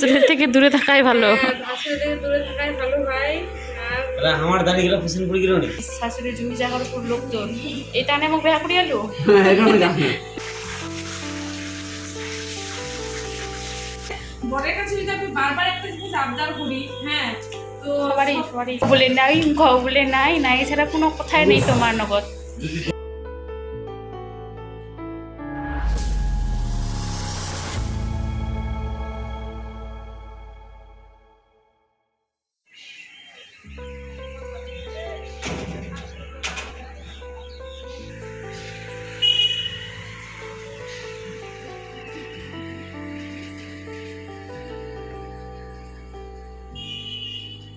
ভাসুরের থেকে দূরে থাকাই ভালো। ভাসুরের থেকে দূরে থাকাই ভালো আমার দাঁড়িয়ে গেলে পছন্দ পড়ে গেল না শাশুড়ি জমি জায়গার উপর লোক তো এটা নে মোক বেহা করি আলো বরের কাছে যদি আমি বারবার একটা জিনিস আবদার করি হ্যাঁ তো সবারই সবারই। বলে নাই ঘ বলে নাই নাই ছাড়া কোনো কথাই নেই তোমার নগদ।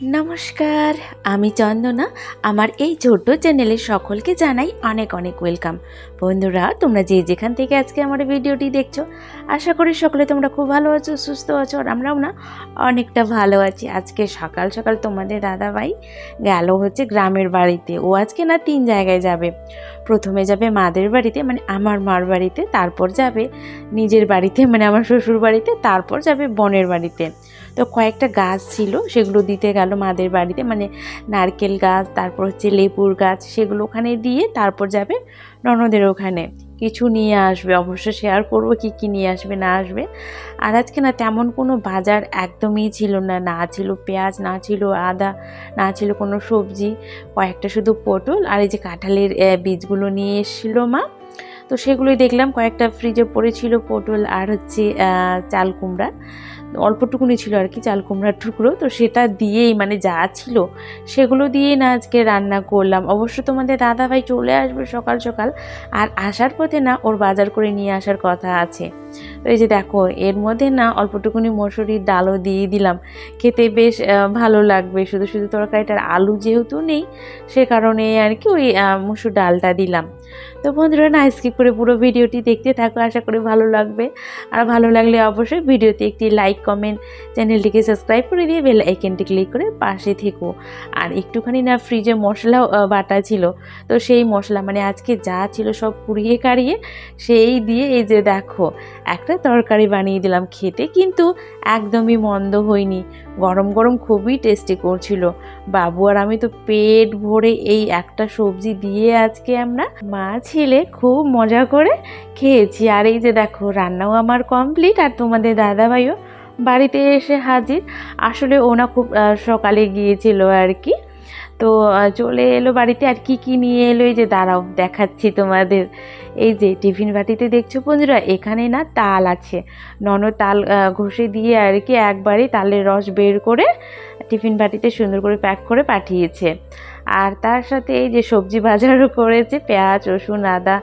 নমস্কার, আমি চন্দনা। আমার এই ছোট্ট চ্যানেলে সকলকে জানাই অনেক অনেক ওয়েলকাম। বন্ধুরা, তোমরা যে যেখান থেকে আজকে আমার ভিডিওটি দেখছ, আশা করি সকলে তোমরা খুব ভালো আছো, সুস্থ আছো, আর আমরাও না অনেকটা ভালো আছি। আজকে সকাল সকাল তোমাদের দাদাভাই গেল হচ্ছে গ্রামের বাড়িতে। ও আজকে না তিন জায়গায় যাবে। প্রথমে যাবে মাদের বাড়িতে মানে আমার মার বাড়িতে, তারপর যাবে নিজের বাড়িতে মানে আমার শ্বশুর বাড়িতে, তারপর যাবে বোনের বাড়িতে। তো কয়েকটা গাছ ছিল, সেগুলো দিতে গেল মাদের বাড়িতে মানে নারকেল গাছ, তারপর হচ্ছে লেবুর গাছ, সেগুলো ওখানে দিয়ে তারপর যাবে ননদের ওখানে। কিছু নিয়ে আসবে, অবশ্য শেয়ার করব কী কী নিয়ে আসবে, না আসবে। আর আজকে না তেমন কোনো বাজার একদমই ছিল না না ছিল পেঁয়াজ, না ছিল আদা, না ছিল কোনো সবজি, কয়েকটা শুধু পটল আর এই যে কাঁঠালের বীজগুলো নিয়ে এসেছিল মা। তো সেগুলোই দেখলাম, কয়েকটা ফ্রিজে পড়েছিল পটল আর হচ্ছে চাল কুমড়া। অল্পটুকুনি ছিল আর কি, চাল কুমড়ার টুকরো। তো সেটা দিয়েই মানে যা ছিল সেগুলো দিয়েই না আজকে রান্না করলাম। অবশ্য তোমাদের দাদা ভাই চলে আসবে সকাল সকাল। আর আসার পথে না ওর বাজার করে নিয়ে আসার কথা আছে। এই যে দেখো এর মধ্যে না অল্পটুকুনি মসুরির ডালও দিয়ে দিলাম। খেতে বেশ ভালো লাগবে। শুধু শুধু তরকারিটার আলু যেহেতু নেই সে কারণে আর কি ওই মসুর ডালটা দিলাম। তো বন্ধুরা না স্কিপ করে পুরো ভিডিওটি দেখতে থাকো আশা করি ভালো লাগবে। আর ভালো লাগলে অবশ্যই ভিডিওতে একটি লাইক কমেন্ট চ্যানেলটিকে সাবস্ক্রাইব করে দিয়ে বেল আইকনটি ক্লিক করে পাশে থেকো। আর একটুখানি না ফ্রিজে মশলা আহ, বাটা ছিল তো সেই মশলা মানে আজকে যা ছিল সব পুড়িয়ে কাড়িয়ে সেই দিয়ে এই যে দেখো একটা তরকারি বানিয়ে দিলাম খেতে, কিন্তু একদমই মন্দ হয়নি। গরম গরম খুবই টেস্টি করছিল। বাবু আর আমি তো পেট ভরে এই একটা সবজি দিয়ে আজকে আমরা মা ছেলে খুব মজা করে খেয়েছি। আর এই যে দেখো, রান্নাও আমার কমপ্লিট আর তোমাদের দাদাভাইও বাড়িতে এসে হাজির। আসলে ওনা খুব সকালে গিয়েছিল আর কি। তো চলে এলো বাড়িতে আর কি কি নিয়ে এলো? এই যে দাঁড়াও, দেখাচ্ছি তোমাদের। এই যে টিফিন বাটিতে দেখছ বন্ধুরা, এখানে না তাল আছে। নন তাল ঘষে দিয়ে আর কি একবারে তালের রস বের করে টিফিন বাটিতে সুন্দর করে প্যাক করে পাঠিয়েছে। আর তার সাথে এই যে সবজি বাজারও করেছে, পেঁয়াজ, রসুন, আদা,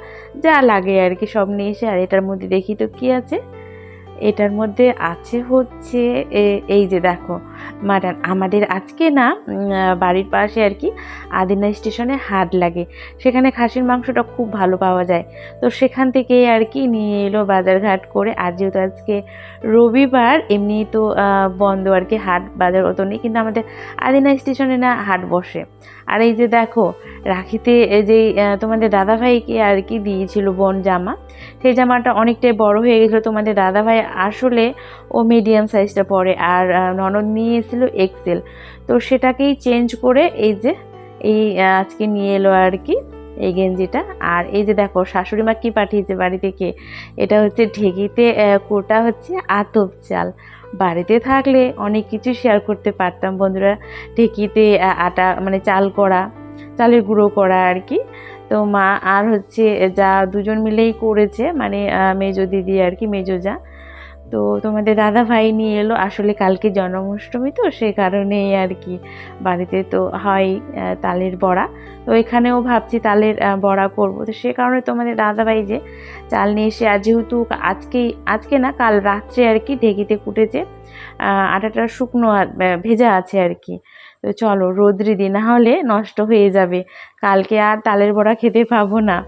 যা লাগে আর কি সব নিয়ে এসে। আর এটার মধ্যে দেখি তো কি আছে? এটার মধ্যে আছে হচ্ছে এই যে দেখো মাটন আমাদের আজকে না বাড়ির পাশে আর কি আদিনা স্টেশনে হাট লাগে। সেখানে খাসির মাংসটা খুব ভালো পাওয়া যায়। তো সেখান থেকে আর কি নিয়ে এলো বাজারঘাট করে। আর যেহেতু আজকে রবিবার এমনি তো বন্ধ আর কি হাট বাজার অত নেই, কিন্তু আমাদের আদিনা স্টেশনে না হাট বসে। আর এই যে দেখো, রাখিতে যে তোমাদের দাদাভাইকে আর কি দিয়েছিল বোন জামা। সেই জামাটা অনেকটাই বড় হয়ে গেছিল। তোমাদের দাদাভাই আসলে ও মিডিয়াম সাইজটা পরে। আর ননদ নিয়ে এসেছিল এক্সেল তো সেটাকেই চেঞ্জ করে এই যে, এই আজকে নিয়ে এলো আর কি এই গেঞ্জিটা। আর এই যে দেখো, শাশুড়ি মা কী পাঠিয়েছে বাড়ি থেকে? এটা হচ্ছে ঢেকিতে কোটা হচ্ছে আতপ চাল। বাড়িতে থাকলে অনেক কিছু শেয়ার করতে পারতাম বন্ধুরা। ঢেকিতে আটা মানে চাল করা, চালের গুঁড়ো করা আর কি। তো মা আর হচ্ছে, যা দুজন মিলেই করেছে মানে মেজো দিদি আর কি, মেজো যা। তো তোমাদের দাদা ভাই নিয়ে এলো। আসলে কালকে জন্মাষ্টমী তো, সে কারণেই আর কি বাড়িতে তো হয় তালের বড়া। তো এখানেও ভাবছি তালের বড়া করব। তো সে কারণে তোমাদের দাদা ভাই যে চাল নিয়ে এসে, আর যেহেতু আজকেই, আজকে না, কাল রাত্রে আর কি ঢেকিতে কুটেছে আটাটা শুকনো ভেজা আছে আর কি। তো চলো, রোদ্রি দিন, না হলে নষ্ট হয়ে যাবে। কালকে আর তালের বড়া খেতে পাবো না।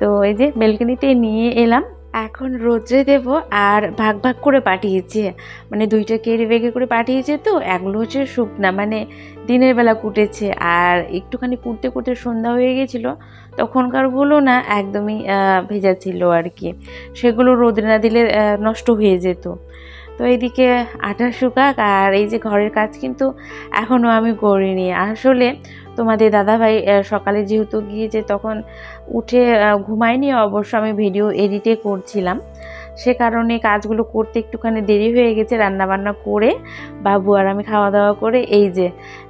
তো এই যে বেলকনিতে নিয়ে এলাম। এখন রোদ্রে দেব আর ভাগ ভাগ করে পাঠিয়েছে। মানে দুইটা কেড়ে বেগে করে পাঠিয়েছে তো, এগুলো হচ্ছে শুকনা মানে দিনের বেলা কুটেছে। আর একটুখানি কুটতে কুটতে সন্ধ্যা হয়ে গেছিল তখনকারগুলো না, একদমই ভেজা ছিল আর কি। সেগুলো রোদে না দিলে নষ্ট হয়ে যেত। তো এইদিকে আটা শুকাক আর এই যে ঘরের কাজ কিন্তু এখনও আমি করিনি। আসলে তোমাদের দাদাভাই সকালে যেহেতু গিয়েছে তখন উঠে ঘুমায়নি অবশ্য আমি ভিডিও এডিটে করছিলাম। সে কারণে কাজগুলো করতে একটুখানি দেরি হয়ে গেছে রান্নাবান্না করে বাবু আর আমি খাওয়া দাওয়া করে এই যে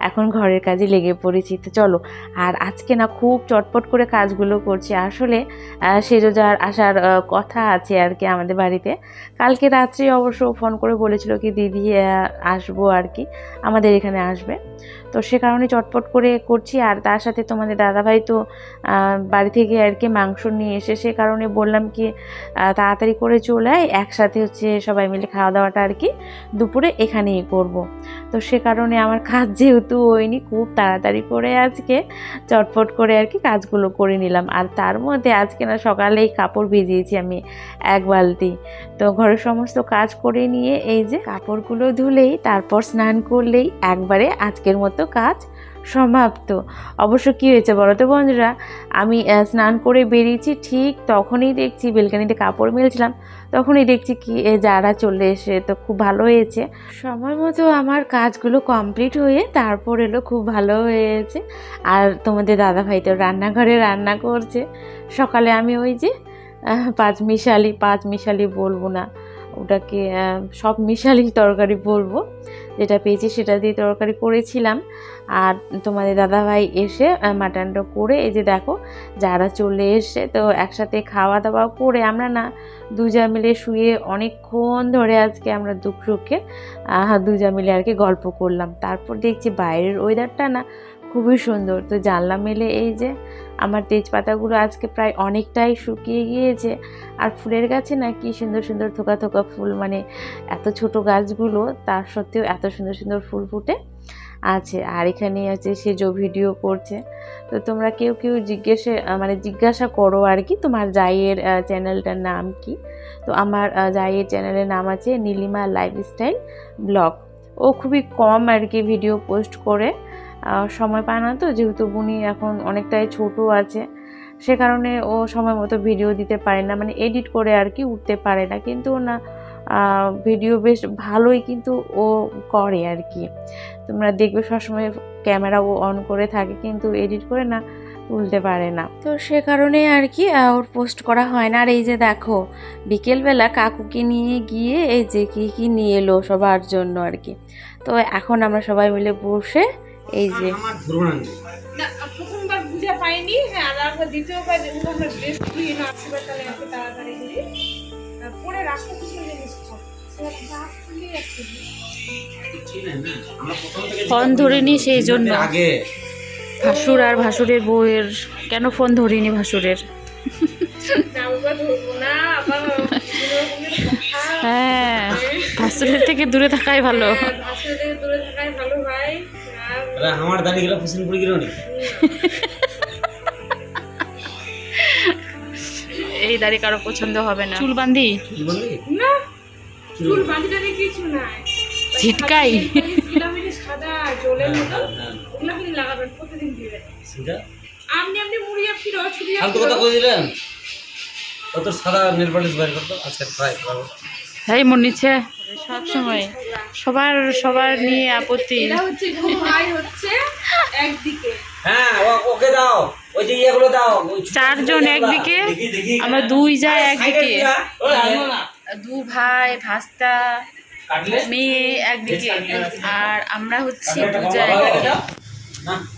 এখন ঘরের কাজে লেগে পড়েছি। তো চলো আর আজকে না খুব চটপট করে কাজগুলো করছি। আসলে আহ, সেরোজার আসার কথা আছে আর কি আমাদের বাড়িতে। কালকে রাত্রে অবশ্য ফোন করে বলেছিল কি দিদি আসব আর কি আমাদের এখানে আসবে। তো সে কারণে চটপট করে করছি। আর তার সাথে তোমাদের দাদাভাই তো বাড়ি থেকে আর কি মাংস নিয়ে এসে সে কারণে বললাম কি তাড়াতাড়ি করে চলে আয়, একসাথে হচ্ছে সবাই মিলে খাওয়া দাওয়াটা আর কি দুপুরে এখানেই করব। তো সে কারণে আমার কাজ যেহেতু হয়নি, খুব তাড়াতাড়ি করে আজকে চটপট করে আর কি কাজগুলো করে নিলাম। আর তার মধ্যে আজকে না সকালেই কাপড় ভিজিয়েছি আমি এক বালতি। তো ঘরের সমস্ত কাজ করে নিয়ে এই যে কাপড়গুলো ধুলেই, তারপর স্নান করলেই একবারে আজকের মতো কাজ সমাপ্ত অবশ্য কী হয়েছে বলো তো বন্ধুরা? আমি স্নান করে বেরিয়েছি, ঠিক তখনই দেখছি বেলকানিতে কাপড় মেলছিলাম, তখনই দেখছি কি যারা চলে এসে তো খুব ভালো হয়েছে। সময় মতো আমার কাজগুলো কমপ্লিট হয়ে তারপর এলো খুব ভালো হয়েছে। আর তোমাদের দাদা ভাই তো রান্নাঘরে রান্না করছে। সকালে আমি ওই যে পাঁচ মিশালি পাঁচ মিশালি বলব না, ওটাকে সব মিশালি তরকারি বলব। যেটা পেয়েছি সেটা দিয়ে তরকারি করেছিলাম। আর তোমাদের দাদাভাই এসে মাটনটা করে এই যে দেখো যারা চলে এসে তো একসাথে খাওয়া দাওয়া করে আমরা না দুজা মিলে শুয়ে অনেকক্ষণ ধরে আজকে আমরা আহ, দুজা মিলে আর কি গল্প করলাম। তারপর দেখছি বাইরের ওয়েদারটা না খুবই সুন্দর। তো জানলা মেলে এই যে আমার তেজপাতাগুলো আজকে প্রায় অনেকটাই শুকিয়ে গিয়েছে। আর ফুলের গাছে না কি সুন্দর সুন্দর থোকা থোকা ফুল মানে এত ছোট গাছগুলো তার সত্ত্বেও এত সুন্দর সুন্দর ফুল ফুটে আছে। আর এখানে আছে সে যে ভিডিও করছে। তো তোমরা কেউ কেউ জিজ্ঞেসে মানে জিজ্ঞাসা করো আর কি তোমার জাইয়ের আহ, চ্যানেলটার নাম কি? তো আমার জাইয়ের চ্যানেলের নাম আছে নীলিমা লাইফস্টাইল ব্লগ। ও খুবই কম আর কি ভিডিও পোস্ট করে। সময় পায় না তো, যেহেতু বুনি এখন অনেকটাই ছোট আছে, সে কারণে ও সময় মতো ভিডিও দিতে পারে না মানে এডিট করে আর কি উঠতে পারে না, কিন্তু না ভিডিও বেশ ভালোই কিন্তু ও করে আর কি। তোমরা দেখবে সবসময় ক্যামেরা ও অন করে থাকে, কিন্তু এডিট করে না, তুলতে পারে না। তো সে কারণে আর কি ওর পোস্ট করা হয় না। আর এই যে দেখো, বিকেলবেলা কাকুকে নিয়ে গিয়ে এই যে কি কি নিয়ে এলো সবার জন্য আর কি। তো এখন আমরা সবাই মিলে বসে এই যে। আমার ধরুন না প্রথমবার বুঝে পাইনি হ্যাঁ আর দ্বিতীয়বার আমরা ড্রেস না আসবে তাহলে তাড়াতাড়ি পরে কিছু জিনিস ফোন ধরিনি সেই জন্য। আগে ভাসুর আর ভাসুরের বউয়ের কেন ফোন ধরিনি ভাসুরের? হ্যাঁ ভাসুরের থেকে দূরে থাকাই ভালো। হ্যাঁ, দূরে থাকাই আমার গেলে পছন্দ পড়ে গেল নি এই দাড়ি কারও পছন্দ হবে না। চুল চুল না। চুল বাঁধিটারে কিছু নাই। ছিটকাই। সাদা জলের মতো। হ্যাঁ, ওগুলো আপনি লাগাবেন প্রতিদিন দিবেন আপনি আপনি ফালতু কথা কই দিলেন কত সাদা নেল পালিশ বাইর করতো? আজকে এই মন নিচ্ছে। সব সময় সবার সবার নিয়ে আপত্তি। এটা হচ্ছে ঘুম ভাই হচ্ছে একদিকে। হ্যাঁ ও- ওকে দাও ওই যে ইয়েগুলো দাও। চারজন একদিকে, আমরা দুই যাই একদিকে। না। দু ভাই ভাস্তা মেয়ে একদিকে। আর আমরা হচ্ছি খাওয়া একদিকে।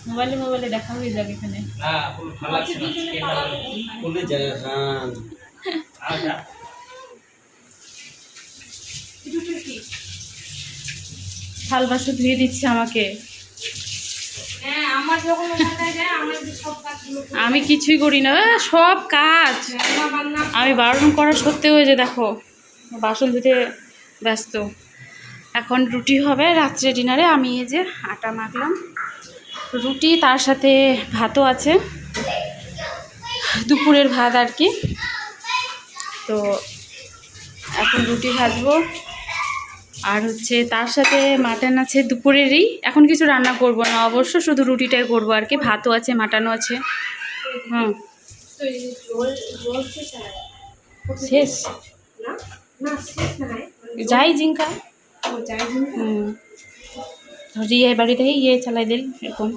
মোবাইলে মোবাইলে দেখা হয়ে যাবে এখানে হ্যাঁ, কোনো ভালো লাগছে না। খুলে যায়, হ্যাঁ। আচ্ছা। থাল বাসন ধুয়ে দিচ্ছে আমাকে। হ্যাঁ। আমি কিছুই করি না। সব কাজ। আমি বারণ করা সত্ত্বেও যে দেখো বাসন ধুতে ব্যস্ত। এখন রুটি হবে রাত্রে ডিনারে। আমি এই যে আটা মাখলাম। রুটি তার সাথে ভাতও আছে। দুপুরের ভাত আর কি। তো এখন রুটি ভাজবো। আর হচ্ছে তার সাথে মাটন আছে দুপুরেরই। এখন কিছু রান্না করব না অবশ্য শুধু রুটিটাই করব আর কি ভাতও আছে মাটনও আছে। হুম। শেষ। যাই জিঙ্কা। হুম। ধরি বাড়িতে ইয়ে চালাই দিল এরকম।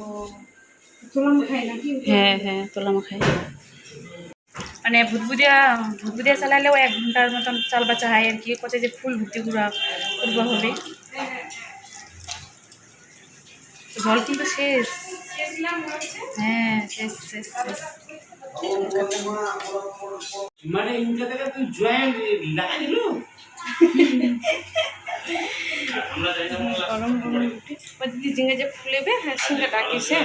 হ্যাঁ হ্যাঁ তোলা মাখায় মানে ভুতভুদিয়া ভুতভুদিয়া চালালেও এক ঘণ্টার মতন চাল বাচ্চা হয় আর কি। কোথায় যে ফুল ভর্তি ঘুরা করব হবে। জল কিন্তু শেষ। হ্যাঁ শেষ শেষ শেষ। মানে ইন্ডিয়া থেকে তুই জয়েন্ট লাগাই দিল? গরম গরম রুটি ওই দিদি জিঙে যে ফুলেবে হ্যাঁ ডাকিছে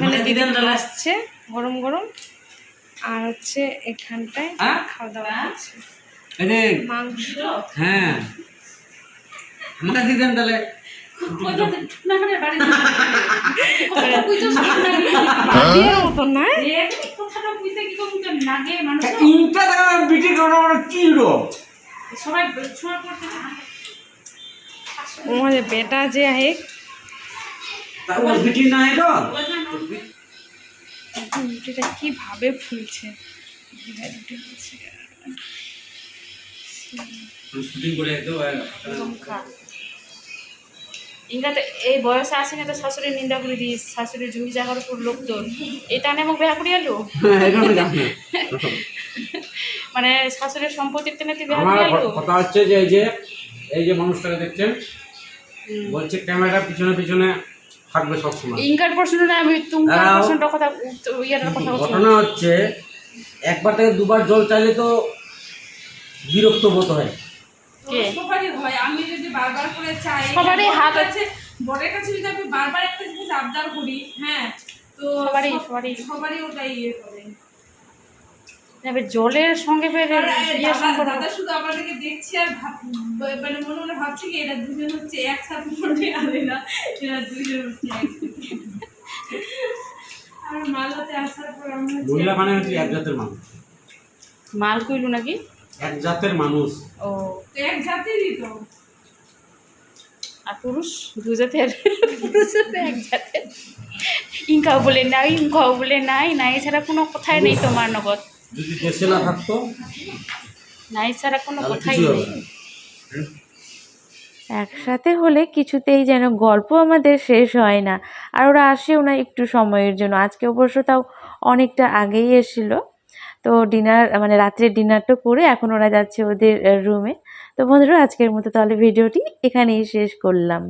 মানে দিদেন আসছে গরম গরম। আর হচ্ছে এখানটায় হ্যাঁ? খাওয়া দাওয়া হচ্ছে। মাংস। হ্যাঁ। আমাকে দিদেন তাহলে। বিয়ের মতন না? ইনটা দেখা বিটি যে তারপর বিটি না এলো রুটিটা কীভাবে ফুলছে। রুটি ইংরাতে এই বয়সে আসেনি তো শাশুড়ির নিন্দা করে দিস শাশুড়ির জমি জায়গার উপর লোক তোর। এটা নিয়ে মোক বেহা করে এলো মানে শাশুড়ির সম্পত্তির টেনে তুই বেহা করে এলো কথা হচ্ছে যে এই যে এই যে মানুষটাকে দেখছেন বলছে ক্যামেরা পিছনে পিছনে থাকবে সবসময় ইনকার প্রশ্ন না আমি তুমি দাঁড়াও। প্রশ্নটা কথা ইয়ার কথা বলছো ঘটনা হচ্ছে একবার থেকে দুবার জল চাইলে তো বিরক্ত বোধ হয় সবারই হয় আমি যদি বারবার করে চাই সবারই হাত- আছে বরের কাছে যদি আমি বারবার একটা জিনিস আবদার করি হ্যাঁ তো সবারই- সবারই। সবারই ওটাই ইয়ে করে এবার জলের সঙ্গে ফের আর ইয়ে দাদা সম্পর্ক দাদা শুধু আমাদেরকে দেখছি আর ভাব- মানে মনে মনে ভাবছি কি এরা দুজন হচ্ছে একসাথে পড়বে আর এরা এরা দুজন আর মালাতে আসার পর আমরা মহিলা মানে হচ্ছে এক জাতের মানুষ। মাল কইলু নাকি? এক জাতের মানুষ। ও। তো এক জাতিরই তো। আর পুরুষ? দু জাতের। পুরুষ এক জাতের। ইনকাও বলে নাই ইনকাও বলে নাই নাই এছাড়া কোনো কথাই নেই তোমার নগদ। যদি দেশে না থাকতো? নাই ছাড়া কোনো কথাই নেই। একসাথে হলে কিছুতেই যেন গল্প আমাদের শেষ হয় না আর ওরা আসেও না একটু সময়ের জন্য। আজকে অবশ্য তাও অনেকটা আগেই এসেছিল। তো ডিনার মানে রাত্রে ডিনারটা করে এখন ওরা যাচ্ছে ওদের রুমে তো বন্ধুরা আজকের মতো তাহলে ভিডিওটি এখানেই শেষ করলাম।